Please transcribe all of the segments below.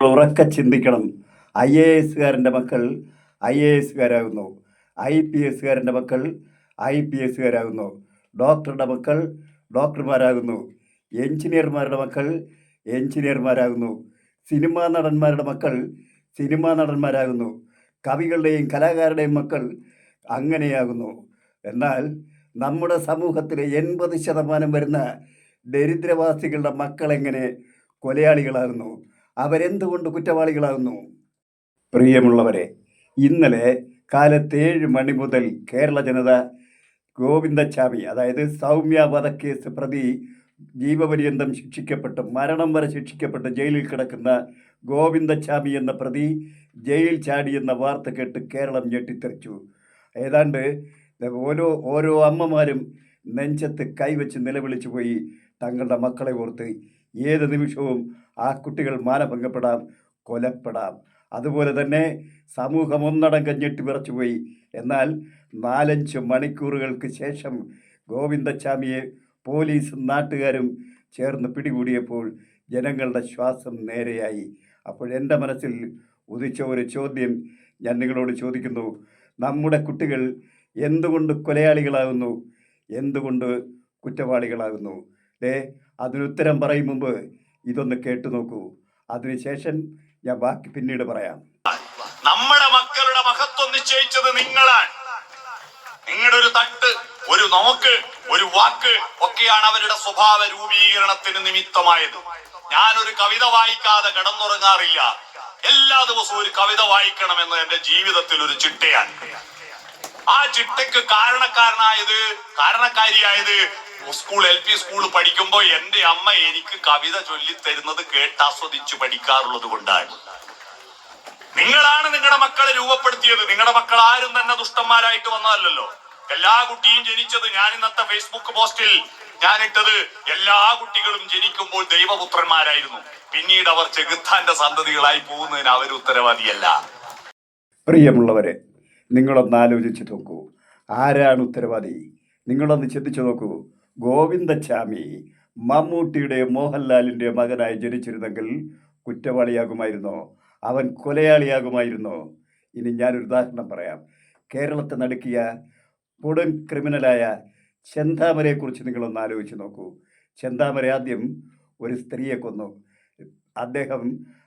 ഉറക്കെ ചിന്തിക്കണം. I A എസുകാരന്റെ മക്കൾ ഐ എ എസുകാരാകുന്നു ഐ പി എസുകാരന്റെ മക്കൾ ഐ പി എസുകാരാകുന്നു ഡോക്ടറുടെ മക്കൾ ഡോക്ടർമാരാകുന്നു. എഞ്ചിനീയർമാരുടെ മക്കൾ എഞ്ചിനീയർമാരാകുന്നു സിനിമാ നടന്മാരുടെ മക്കൾ സിനിമാ നടന്മാരാകുന്നു. കവികളുടെയും കലാകാരുടെയും മക്കൾ അങ്ങനെയാകുന്നു. എന്നാൽ നമ്മുടെ സമൂഹത്തിലെ എൺപത് ശതമാനം വരുന്ന ദരിദ്രവാസികളുടെ മക്കൾ എങ്ങനെ കൊലയാളികളാകുന്നു? അവരെന്തുകൊണ്ട് കുറ്റവാളികളാകുന്നു? പ്രിയമുള്ളവരെ ഇന്നലെ കാലത്ത് ഏഴ് മണി മുതൽ കേരള ജനത ഗോവിന്ദച്ചാമി അതായത് സൗമ്യ വധക്കേസ് പ്രതി ജീവപര്യന്തം ശിക്ഷിക്കപ്പെട്ട് മരണം വരെ ശിക്ഷിക്കപ്പെട്ട് ജയിലിൽ കിടക്കുന്ന ഗോവിന്ദച്ചാമി എന്ന പ്രതി ജയിൽ ചാടി എന്ന വാർത്ത കേട്ട് കേരളം ഞെട്ടിത്തെറിച്ചു. ഏതാണ്ട് ഓരോ ഓരോ അമ്മമാരും നെഞ്ചത്ത് കൈവച്ച് നിലവിളിച്ചു പോയി തങ്ങളുടെ മക്കളെ ഓർത്ത് ഏത് നിമിഷവും ആ കുട്ടികൾ മാനഭംഗപ്പെടാം കൊലപ്പെടാം. അതുപോലെ തന്നെ സമൂഹം ഒന്നടം കഞ്ഞിട്ട് വിറച്ചുപോയി. എന്നാൽ നാലഞ്ച് മണിക്കൂറുകൾക്ക് ശേഷം ഗോവിന്ദച്ചാമിയെ പോലീസും നാട്ടുകാരും ചേർന്ന് പിടികൂടിയപ്പോൾ ജനങ്ങളുടെ ശ്വാസം നേരെയായി. അപ്പോൾ എന്റെ മനസ്സിൽ ഉദിച്ച ഒരു ചോദ്യം ഞാൻ നിങ്ങളോട് ചോദിക്കുന്നു. നമ്മുടെ കുട്ടികൾ എന്തുകൊണ്ട് കൊലയാളികളാകുന്നു? എന്തുകൊണ്ട് കുറ്റവാളികളാകുന്നു? ഏ അതിനുത്തരം പറയും മുമ്പ് ഇതൊന്ന് കേട്ടു നോക്കൂ. അതിനുശേഷം ഞാൻ ബാക്കി പിന്നീട് പറയാം. നമ്മുടെ മക്കളുടെ മഹത്വം നിശ്ചയിച്ചത് നിങ്ങളാണ്. നിങ്ങളുടെ ഒരു തട്ട് ഒരു നോക്ക് ഒരു വാക്ക് ഒക്കെയാണ് അവരുടെ സ്വഭാവ രൂപീകരണത്തിന് നിമിത്തമായത്. ഞാനൊരു കവിത വായിക്കാതെ കിടന്നുറങ്ങാറില്ല. എല്ലാ ദിവസവും ഒരു കവിത വായിക്കണമെന്ന് എന്റെ ജീവിതത്തിൽ ഒരു ചിട്ടയാണ്. ആ ചിട്ടയ്ക്ക് കാരണക്കാരനായത് കാരണക്കാരിയായത് സ്കൂൾ എൽ പി സ്കൂൾ പഠിക്കുമ്പോൾ എന്റെ അമ്മ എനിക്ക് കവിത ചൊല്ലി ചൊല്ലിത്തരുന്നത് കേട്ടാസ്വദിച്ചു പഠിക്കാറുള്ളത് കൊണ്ടാണ്. നിങ്ങളാണ് നിങ്ങളുടെ മക്കളെ രൂപപ്പെടുത്തിയത്. നിങ്ങളുടെ മക്കൾ ആരും തന്നെ ദുഷ്ടന്മാരായിട്ട് വന്നതല്ലല്ലോ. എല്ലാ കുട്ടിയും ജനിച്ചത് ഞാൻ ഇന്നത്തെ ഫേസ്ബുക്ക് പോസ്റ്റിൽ ഞാൻ ഇട്ടത് എല്ലാ കുട്ടികളും ജനിക്കുമ്പോൾ ദൈവപുത്രന്മാരായിരുന്നു. പിന്നീട് അവർ ചെകുത്താന്റെ സന്തതികളായി പോകുന്നതിന് അവർ ഉത്തരവാദിയല്ല. പ്രിയമുള്ളവരെ നിങ്ങളൊന്ന് ആലോചിച്ച് നോക്കൂ. ആരാണ് ഉത്തരവാദി? നിങ്ങളൊന്ന് ചിന്തിച്ചു നോക്കൂ. ഗോവിന്ദച്ചാമി മമ്മൂട്ടിയുടെ മോഹൻലാലിന്റെ മകനായി ജനിച്ചിരുന്നെങ്കിൽ കുറ്റവാളിയാകുമായിരുന്നോ? അവൻ കൊലയാളിയാകുമായിരുന്നോ? ഇനി ഞാനൊരു ഉദാഹരണം പറയാം. കേരളത്തെ നടുക്കിയ കൊടും ക്രിമിനലായ ചെന്താമരയെക്കുറിച്ച് നിങ്ങളൊന്ന് ആലോചിച്ച് നോക്കൂ. ചെന്താമര ആദ്യം ഒരു സ്ത്രീയെ കൊന്നു. അദ്ദേഹം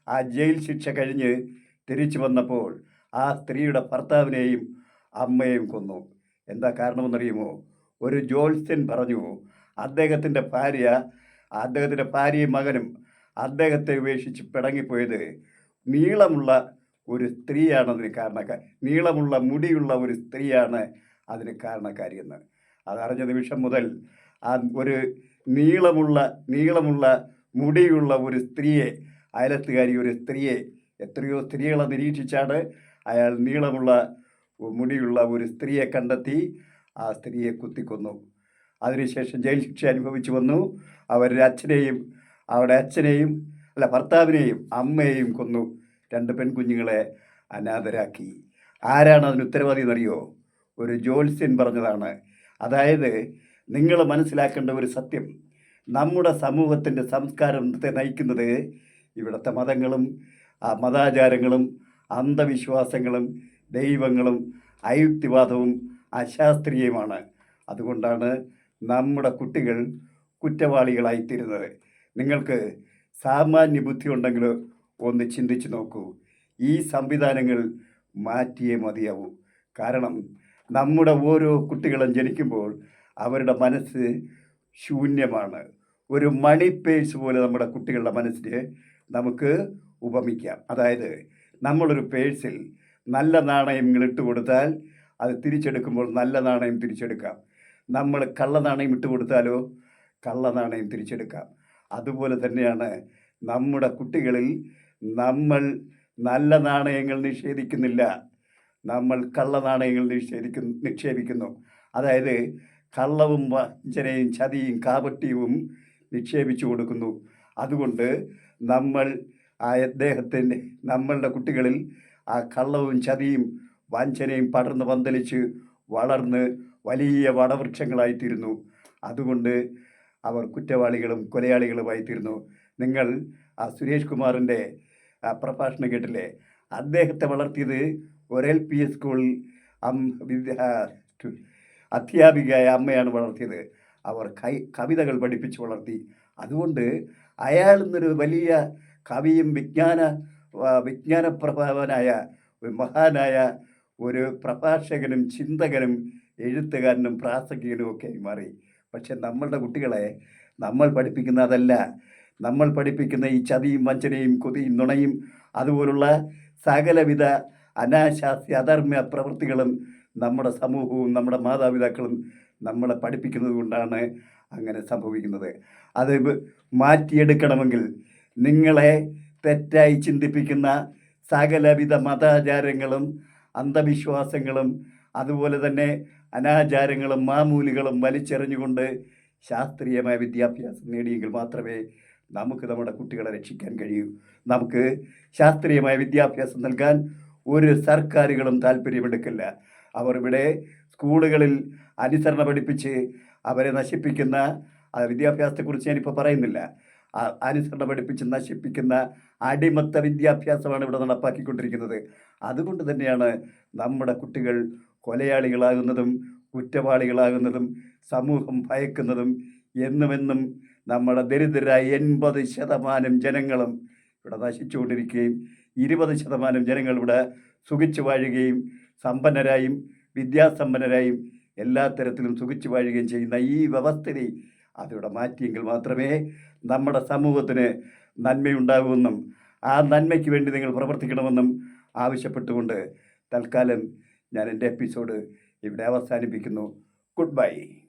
ആ ജയിൽ ശിക്ഷ കഴിഞ്ഞ് തിരിച്ചു വന്നപ്പോൾ ആ സ്ത്രീയുടെ ഭർത്താവിനെയും അമ്മയെയും കൊന്നു. എന്താ കാരണമെന്നറിയുമോ? ഒരു ജോത്സ്യൻ പറഞ്ഞു അദ്ദേഹത്തിന്റെ ഭാര്യ അദ്ദേഹത്തിന്റെ ഭാര്യയും മകനും അദ്ദേഹത്തെ ഉപേക്ഷിച്ച് പിടങ്ങിപ്പോയത് നീളമുള്ള ഒരു സ്ത്രീയാണ് അതിന് കാരണക്കാർ. നീളമുള്ള മുടിയുള്ള ഒരു സ്ത്രീയാണ് അതിന് കാരണക്കാരിയെന്ന് അതറിഞ്ഞ നിമിഷം മുതൽ ആ ഒരു നീളമുള്ള നീളമുള്ള മുടിയുള്ള ഒരു സ്ത്രീയെ അയലത്തുകാരി ഒരു സ്ത്രീയെ എത്രയോ സ്ത്രീകളെ നിരീക്ഷിച്ചാണ് അയാൾ നീളമുള്ള മുടിയുള്ള ഒരു സ്ത്രീയെ കണ്ടെത്തി. ആ സ്ത്രീയെ കുത്തിക്കൊന്നു. അതിനുശേഷം ജയിൽ ശിക്ഷ അനുഭവിച്ചു വന്നു. അവരുടെ അച്ഛനെയും അവരുടെ അച്ഛനെയും അല്ല ഭർത്താവിനെയും അമ്മയെയും കൊന്നു. രണ്ട് പെൺകുഞ്ഞുങ്ങളെ അനാഥരാക്കി. ആരാണ് അതിന് ഉത്തരവാദി എന്നറിയോ? ഒരു ജോത്സ്യൻ പറഞ്ഞതാണ്. അതായത് നിങ്ങൾ മനസ്സിലാക്കേണ്ട ഒരു സത്യം. നമ്മുടെ സമൂഹത്തിന്റെ സംസ്കാരത്തെ നയിക്കുന്നത് ഇവിടുത്തെ മതങ്ങളും മതാചാരങ്ങളും അന്ധവിശ്വാസങ്ങളും ദൈവങ്ങളും അയുക്തിവാദവും അശാസ്ത്രീയവുമാണ് അതുകൊണ്ടാണ് നമ്മുടെ കുട്ടികൾ കുറ്റവാളികളായിത്തീരുന്നത്. നിങ്ങൾക്ക് സാമാന്യ ബുദ്ധി ഉണ്ടെങ്കിൽ ഒന്ന് ചിന്തിച്ചു നോക്കൂ. ഈ സംവിധാനങ്ങൾ മാറ്റിയേ മതിയാവൂ. കാരണം നമ്മുടെ ഓരോ കുട്ടികളും ജനിക്കുമ്പോൾ അവരുടെ മനസ്സ് ശൂന്യമാണ്. ഒരു മണി പേഴ്സ് പോലെ നമ്മുടെ കുട്ടികളുടെ മനസ്സിന് നമുക്ക് ഉപമിക്കാം. അതായത് നമ്മളൊരു പേഴ്സിൽ നല്ല നാണയങ്ങൾ ഇട്ട് കൊടുത്താൽ അത് തിരിച്ചെടുക്കുമ്പോൾ നല്ല നാണയം തിരിച്ചെടുക്കാം. നമ്മൾ കള്ള നാണയം ഇട്ട് കൊടുത്താലോ? കള്ള നാണയം തിരിച്ചെടുക്കാം. അതുപോലെ തന്നെയാണ് നമ്മുടെ കുട്ടികളിൽ നമ്മൾ നല്ല നാണയങ്ങൾ നിഷേധിക്കുന്നില്ല. നമ്മൾ കള്ള നാണയങ്ങൾ നിഷേധിക്കുന്നു നിക്ഷേപിക്കുന്നു. അതായത് കള്ളവും വഞ്ചനയും ചതിയും കാപട്യവും നിക്ഷേപിച്ചു കൊടുക്കുന്നു. അതുകൊണ്ട് നമ്മൾ ആ അദ്ദേഹത്തിന്റെ നമ്മളുടെ കുട്ടികളിൽ ആ കള്ളവും ചതിയും വഞ്ചനയും പടർന്ന് പന്തലിച്ച് വളർന്ന് വലിയ വടവൃക്ഷങ്ങളായിത്തീരുന്നു. അതുകൊണ്ട് അവർ കുറ്റവാളികളും കൊലയാളികളുമായിത്തീരുന്നു നിങ്ങൾ ആ സുരേഷ് കുമാറിന്റെ പ്രഭാഷണം കേട്ടില്ലേ? അദ്ദേഹത്തെ വളർത്തിയത് ഒരു പി എസ് സ്കൂളിൽ അം വിദ്യ അധ്യാപികയായ അമ്മയാണ് വളർത്തിയത്. അവർ കൈ കവിതകൾ പഠിപ്പിച്ച് വളർത്തി. അതുകൊണ്ട് അയാൾ എന്നൊരു വലിയ കവിയും വിജ്ഞാന വിജ്ഞാനപ്രഭാവനായ മഹാനായ ഒരു പ്രഭാഷകനും ചിന്തകനും എഴുത്തുകാരനും പ്രാസംഗികനും ഒക്കെ ആയി മാറി. പക്ഷെ നമ്മളുടെ കുട്ടികളെ നമ്മൾ പഠിപ്പിക്കുന്ന അതല്ല. നമ്മൾ പഠിപ്പിക്കുന്ന ഈ ചതിയും വഞ്ചനയും കൊതിയും നുണയും അതുപോലുള്ള സകലവിധ അനാശാസ്യ അധർമ്മ പ്രവൃത്തികളും നമ്മുടെ സമൂഹവും നമ്മുടെ മാതാപിതാക്കളും നമ്മളെ പഠിപ്പിക്കുന്നത് കൊണ്ടാണ് അങ്ങനെ സംഭവിക്കുന്നത്. അത് മാറ്റിയെടുക്കണമെങ്കിൽ നിങ്ങളെ തെറ്റായി ചിന്തിപ്പിക്കുന്ന സകലവിധ മതാചാരങ്ങളും അന്ധവിശ്വാസങ്ങളും അതുപോലെ തന്നെ അനാചാരങ്ങളും മാമൂലികളും വലിച്ചെറിഞ്ഞുകൊണ്ട് ശാസ്ത്രീയമായ വിദ്യാഭ്യാസം നേടിയെങ്കിൽ മാത്രമേ നമുക്ക് നമ്മുടെ കുട്ടികളെ രക്ഷിക്കാൻ കഴിയൂ. നമുക്ക് ശാസ്ത്രീയമായ വിദ്യാഭ്യാസം നൽകാൻ ഒരു സർക്കാരുകളും താല്പര്യമെടുക്കില്ല. അവർ ഇവിടെ സ്കൂളുകളിൽ അനുസരണ പഠിപ്പിച്ച് അവരെ നശിപ്പിക്കുന്ന വിദ്യാഭ്യാസത്തെക്കുറിച്ച് ഞാനിപ്പോൾ പറയുന്നില്ല. അനുസരണ പഠിപ്പിച്ച് നശിപ്പിക്കുന്ന അടിമത്ത വിദ്യാഭ്യാസമാണ് ഇവിടെ നടപ്പാക്കിക്കൊണ്ടിരിക്കുന്നത്. അതുകൊണ്ട് തന്നെയാണ് നമ്മുടെ കുട്ടികൾ കൊലയാളികളാകുന്നതും കുറ്റവാളികളാകുന്നതും സമൂഹം ഭയക്കുന്നതും എന്നുമെന്നും നമ്മുടെ ദരിദ്രരായ എൺപത് ശതമാനം ജനങ്ങളും ഇവിടെ നശിച്ചുകൊണ്ടിരിക്കുകയും ഇരുപത് ശതമാനം ജനങ്ങൾ ഇവിടെ സുഖിച്ചു വാഴുകയും സമ്പന്നരായും വിദ്യാസമ്പന്നരായും എല്ലാ തരത്തിലും സുഖിച്ചു വാഴുകയും ചെയ്യുന്ന ഈ വ്യവസ്ഥിതി അതിവിടെ മാറ്റിയെങ്കിൽ മാത്രമേ നമ്മുടെ സമൂഹത്തിന് നന്മയുണ്ടാകുമെന്നും ആ നന്മയ്ക്ക് വേണ്ടി നിങ്ങൾ പ്രവർത്തിക്കണമെന്നും ആവശ്യപ്പെട്ടുകൊണ്ട് തൽക്കാലം ഞാൻ എന്റെ എപ്പിസോഡ് ഇവിടെ അവസാനിപ്പിക്കുന്നു. Good bye.